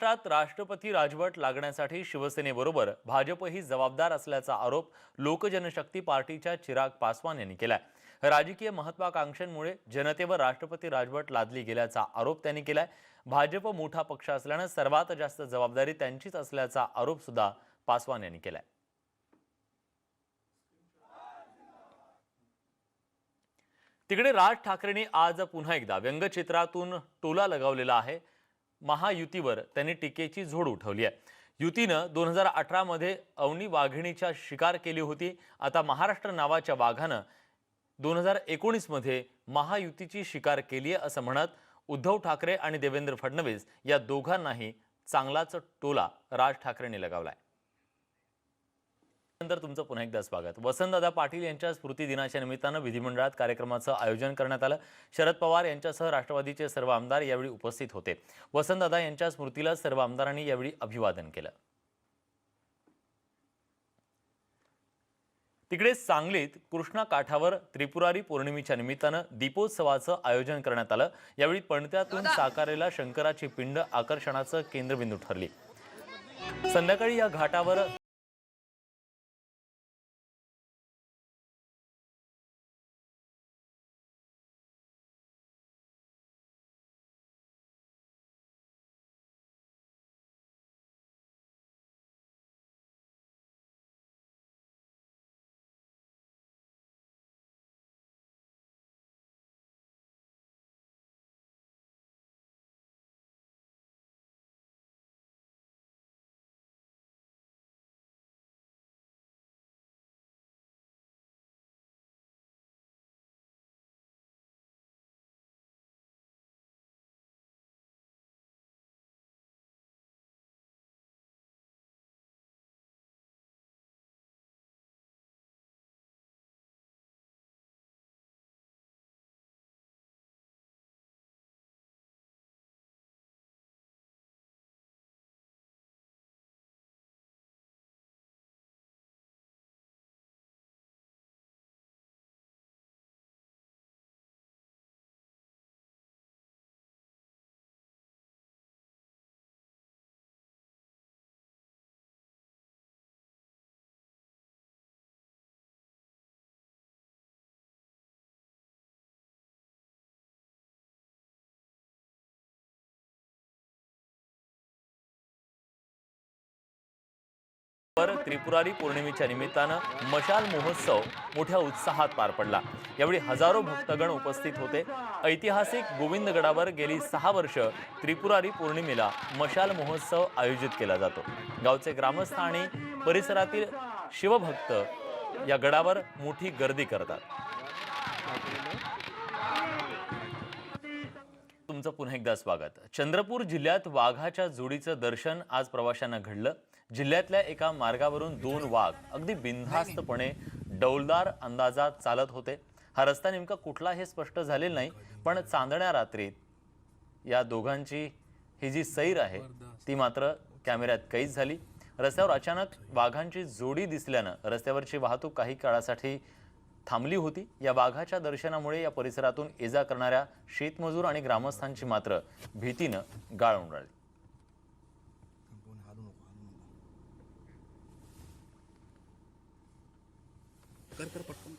महाराष्ट्रात राष्ट्रपती राजवट लागण्यासाठी शिवसेनेबरोबर भाजपही जबाबदार असल्याचा आरोप लोकजनशक्ती पार्टीच्या चिराग पासवान यांनी केलाय. राजकीय महत्वाकांक्षांमुळे जनतेवर राष्ट्रपती राजवट लादली गेल्याचा आरोप त्यांनी केलाय. भाजप मोठा पक्ष असल्यानं सर्वात जास्त जबाबदारी त्यांचीच असल्याचा आरोप सुद्धा पासवान यांनी केलाय. तिकडे राज ठाकरेंनी आज पुन्हा एकदा व्यंगचित्रातून टोला लगावलेला आहे. महायुतीवर त्यांनी टीकेची झोड उठवली आहे. युतीनं दोन हजार अठरामध्ये अवनी वाघिणीच्या शिकार केली होती. आता महाराष्ट्र नावाच्या वाघानं दोन हजार एकोणीसमध्ये महायुतीची शिकार केली आहे असं म्हणत उद्धव ठाकरे आणि देवेंद्र फडणवीस या दोघांनाही चांगलाच टोला राज ठाकरेंनी लगावलाय. नंतर तुमचं पुन्हा एकदा स्वागत. वसंतदादा पाटील यांच्या स्मृती दिनाच्या निमित्तानं विधिमंडळात कार्यक्रमाचं आयोजन करण्यात आलं. शरद पवार यांच्यासह राष्ट्रवादीचे सर्व आमदार यावेळी उपस्थित होते. वसंतदादा यांच्या स्मृतीला सर्व आमदारांनी यावेळी अभिवादन केलं. तिकडे सांगलीत कृष्णा काठावर त्रिपुरारी पौर्णिमेच्या निमित्तानं दीपोत्सवाचं आयोजन करण्यात आलं. यावेळी पणत्यातून साकारलेला शंकराची पिंड आकर्षणाचं केंद्रबिंदू ठरली. संध्याकाळी या घाटावर तर त्रिपुरारी पौर्णिमेच्या निमित्तानं मशाल महोत्सव मोठ्या उत्साहात पार पडला. यावेळी हजारो भक्तगण उपस्थित होते. ऐतिहासिक गोविंदगडावर गेली सहा वर्ष त्रिपुरारी पौर्णिमेला मशाल महोत्सव आयोजित केला जातो. गावचे ग्रामस्थ आणि परिसरातील शिवभक्त या गडावर मोठी गर्दी करतात. तुमचं पुन्हा एकदा स्वागत. चंद्रपूर जिल्ह्यात वाघाच्या जोडीचं दर्शन आज प्रवाशांना घडलं. जिल्ह्यातल्या एका मार्गावरून दोन वाघ अगदी बिनधास्तपणे डौलदार अंदाजात चालत होते. हा रस्ता नेमका कुठला हे स्पष्ट झालेलं नाही पण चांदण्या रात्रीत या दोघांची ही जी सैर आहे ती मात्र कॅमेऱ्यात कैद झाली. रस्त्यावर अचानक वाघांची जोडी दिसल्यानं रस्त्यावरची वाहतूक काही काळासाठी थांबली होती. या वाघाच्या दर्शनामुळे या परिसरातून ये जा करणाऱ्या शेतमजूर आणि ग्रामस्थांची मात्र भीतीनं गाळ उडाली. कर कर पटकन.